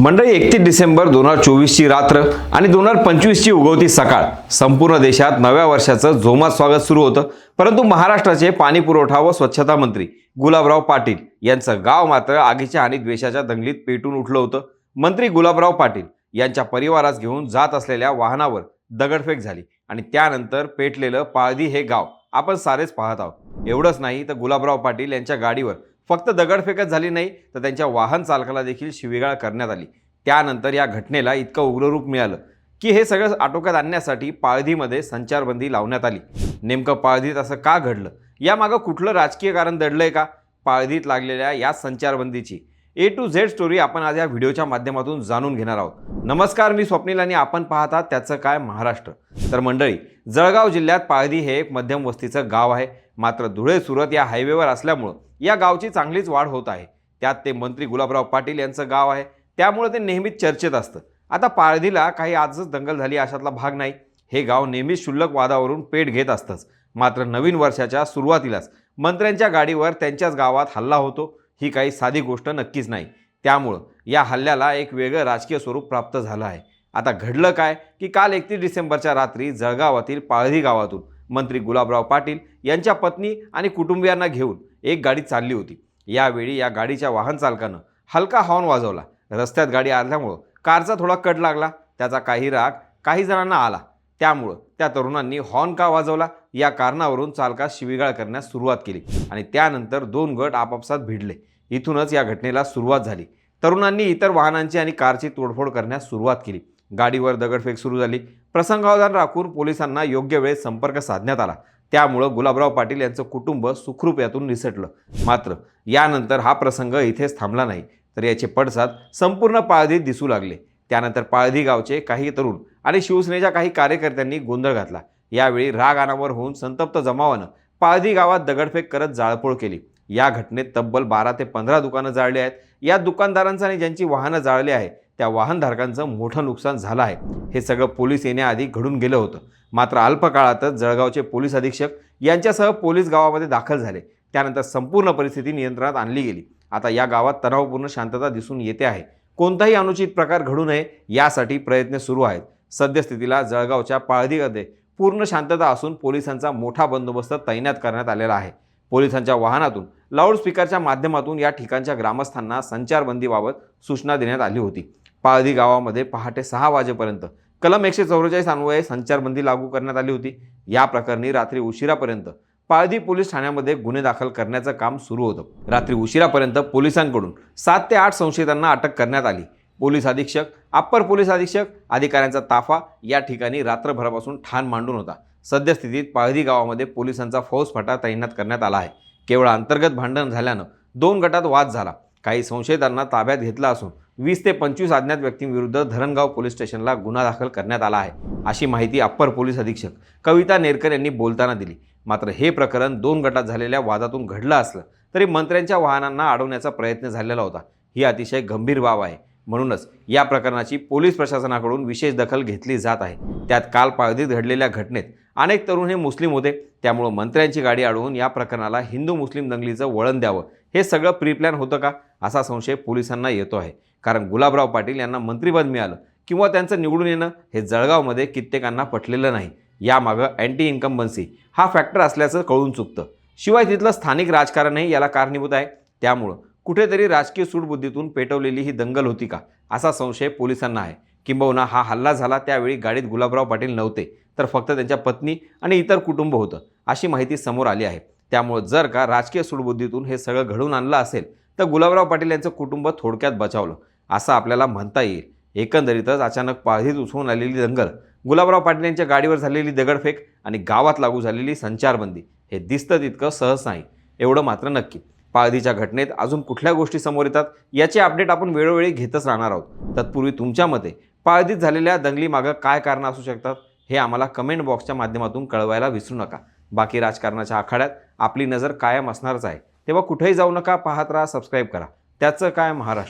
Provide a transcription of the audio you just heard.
मंडळी एकतीस डिसेंबर दोन हजार चोवीसची रात्र आणि दोन हजार पंचवीसची उगवती सकाळ. संपूर्ण देशात नव्या वर्षाचं जोमात स्वागत सुरू होतं. परंतु महाराष्ट्राचे पाणी पुरवठा व स्वच्छता मंत्री गुलाबराव पाटील यांचं गाव मात्र आगीच्या आणि द्वेषाच्या दंगलीत पेटून उठलं होतं. मंत्री गुलाबराव पाटील यांच्या परिवारास घेऊन जात असलेल्या वाहनावर दगडफेक झाली आणि त्यानंतर पेटलेलं पाळदी हे गाव आपण सारेच पाहत आहोत. एवढंच नाही तर गुलाबराव पाटील यांच्या गाडीवर फक्त दगडफेकच झाली नाही तर त्यांच्या वाहन चालकाला देखील शिवीगाळ करण्यात आली. त्यानंतर या घटनेला इतकं उग्ररूप मिळालं की हे सगळं आटोक्यात आणण्यासाठी पाळधीमध्ये संचारबंदी लावण्यात आली. नेमकं पाळधीत असं का घडलं? यामागं कुठलं राजकीय कारण दडलंय का? पाळधीत लागलेल्या या संचारबंदीची ए टू झेड स्टोरी आपण आज या व्हिडिओच्या माध्यमातून जाणून घेणार आहोत. नमस्कार मी स्वप्नील आणि आपण पाहता त्याचं काय महाराष्ट्र. तर मंडळी जळगाव जिल्ह्यात पाळधी हे एक मध्यम वस्तीचं गाव आहे. मात्र धुळे सुरत या हायवेवर असल्यामुळं या गावची चांगलीच वाढ होत आहे. त्यात ते मंत्री गुलाबराव पाटील यांचं गाव आहे. त्यामुळे ते नेहमीच चर्चेत असतं. आता पाळधीला काही आजच दंगल झाली अशातला भाग नाही. हे गाव नेहमीच क्षुल्लक वादावरून पेट घेत असतंच. मात्र नवीन वर्षाच्या सुरुवातीलाच मंत्र्यांच्या गाडीवर त्यांच्याच गावात हल्ला होतो. ही काही साधी गोष्ट नक्कीच नाही. त्यामुळं या हल्ल्याला एक वेगळं राजकीय स्वरूप प्राप्त झालं आहे. आता घडलं काय की काल एकतीस डिसेंबरच्या रात्री जळगावातील पाळधी गावातून मंत्री गुलाबराव पाटील यांच्या पत्नी आणि कुटुंबियांना घेऊन एक गाडी चालली होती. यावेळी या गाडीच्या वाहन चालकानं हलका हॉर्न वाजवला. रस्त्यात गाडी आल्यामुळं कारचा थोडा कट लागला. त्याचा काही राग काही जणांना आला. त्यामुळं त्या तरुणांनी हॉर्न का वाजवला? या कारणावरून चालकास शिवीगाळ करण्यास सुरुवात केली आणि त्यानंतर दोन गट आपापसात भिडले. इथूनच या घटनेला सुरुवात झाली. तरुणांनी इतर वाहनांची आणि कारची तोडफोड करण्यास सुरुवात केली. गाडीवर दगडफेक सुरू झाली. प्रसंगावधान राखून पोलिसांना योग्य वेळेत संपर्क साधण्यात आला. त्यामुळं गुलाबराव पाटील यांचं कुटुंब सुखरूप यातून निसटलं. मात्र यानंतर हा प्रसंग इथेच थांबला नाही. तर याचे पडसाद संपूर्ण पाळधीत दिसू लागले. त्यानंतर पाळधी गावचे काही तरुण आणि शिवसेनेच्या काही कार्यकर्त्यांनी गोंधळ घातला. यावेळी राग अनावर होऊन संतप्त जमावानं पाळधी गावात दगडफेक करत जाळपोळ केली. या घटनेत तब्बल बारा ते पंधरा दुकानं जाळली आहेत. या दुकानदारांचं आणि ज्यांची वाहनं जाळली आहे त्या वाहनधारकांचं मोठं नुकसान झालं आहे. हे सगळं पोलीस येण्याआधी घडून गेलं होतं. मात्र अल्पकाळातच जळगावचे पोलीस अधीक्षक यांच्यासह पोलीस गावामध्ये दाखल झाले. त्यानंतर संपूर्ण परिस्थिती नियंत्रणात आणली गेली. आता या गावात तणावपूर्ण शांतता दिसून येते आहे. कोणताही अनुचित प्रकार घडू नये यासाठी प्रयत्न सुरू आहेत. सद्यस्थितीला जळगावच्या पाळधीमध्ये पूर्ण शांतता असून पोलिसांचा मोठा बंदोबस्त तैनात करण्यात आलेला आहे. पोलिसांच्या वाहनातून लाऊडस्पीकरच्या माध्यमातून या ठिकाणच्या ग्रामस्थांना संचारबंदीबाबत सूचना देण्यात आली होती. पाळधी गावामध्ये पहाटे सहा वाजेपर्यंत कलम एकशे चौवेचाळीस अन्वये संचारबंदी लागू करण्यात आली होती. या प्रकरणी रात्री उशिरापर्यंत पाळधी पोलीस ठाण्यामध्ये गुन्हे दाखल करण्याचं काम सुरू होतं. रात्री उशिरापर्यंत पोलिसांकडून सात ते आठ संशयितांना अटक करण्यात आली. पोलीस अधीक्षक अप्पर पोलीस अधीक्षक अधिकाऱ्यांचा ताफा या ठिकाणी रात्रभरापासून ठाण मांडून होता. सद्यस्थितीत पाळधी गावामध्ये पोलिसांचा फौजफाटा तैनात करण्यात आला आहे. केवळ अंतर्गत भांडण झाल्यानं दोन गटात वाद झाला. काही संशयितांना ताब्यात घेतला असून वीस ते पंचवीस अज्ञात व्यक्तींविरुद्ध धरणगाव पोलीस स्टेशनला गुन्हा दाखल करण्यात आला आहे अशी माहिती अप्पर पोलीस अधीक्षक कविता नेरकर यांनी बोलताना दिली. मात्र हे प्रकरण दोन गटात झालेल्या वादातून घडलं असलं तरी मंत्र्यांच्या वाहनांना अडवण्याचा प्रयत्न झालेला होता. ही अतिशय गंभीर बाब आहे. म्हणूनच या प्रकरणाची पोलीस प्रशासनाकडून विशेष दखल घेतली जात आहे. त्यात काल पाळधीत घडलेल्या घटनेत अनेक तरुण हे मुस्लिम होते. त्यामुळं मंत्र्यांची गाडी अडवून या प्रकरणाला हिंदू मुस्लिम दंगलीचं वळण द्यावं. हे सगळं प्रीप्लॅन होतं का? असा संशय पोलिसांना येतो आहे. कारण गुलाबराव पाटील यांना मंत्रिपद मिळालं किंवा त्यांचं निवडून येणं हे जळगावमध्ये कित्येकांना पटलेलं नाही. यामागं अँटी इन्कम्बन्सी हा फॅक्टर असल्याचं कळून चुकतं. शिवाय तिथलं स्थानिक राजकारणही याला कारणीभूत आहे. त्यामुळं कुठेतरी राजकीय सूडबुद्धीतून पेटवलेली ही दंगल होती का? असा संशय पोलिसांना आहे. किंबहुना हा हल्ला झाला त्यावेळी गाडीत गुलाबराव पाटील नव्हते तर फक्त त्यांच्या पत्नी आणि इतर कुटुंब होतं अशी माहिती समोर आली आहे. त्यामुळं जर का राजकीय सूडबुद्धीतून हे सगळं घडून आणलं असेल तर गुलाबराव पाटील यांचं कुटुंब थोडक्यात बचावलं असं आपल्याला म्हणता येईल. एकंदरीतच अचानक पाळीत उसळून आलेली दंगल गुलाबराव पाटील यांच्या गाडीवर झालेली दगडफेक आणि गावात लागू झालेली संचारबंदी हे दिसतं तितकं सहज नाही एवढं मात्र नक्की. पाळधीच्या घटनेत अजून कुठल्या गोष्टी समोर येतात याचे अपडेट आपण वेळोवेळी घेतच राहणार आहोत. तत्पूर्वी तुमच्या मते पाळधीत झालेल्या दंगलीमागं काय कारणं असू शकतात हे आम्हाला कमेंट बॉक्सच्या माध्यमातून कळवायला विसरू नका. बाकी राजकारणाच्या आखाड्यात आपली नजर कायम असणारच आहे. तेव्हा कुठेही जाऊ नका पाहत राहा सबस्क्राईब करा. त्याचं काय महाराष्ट्र?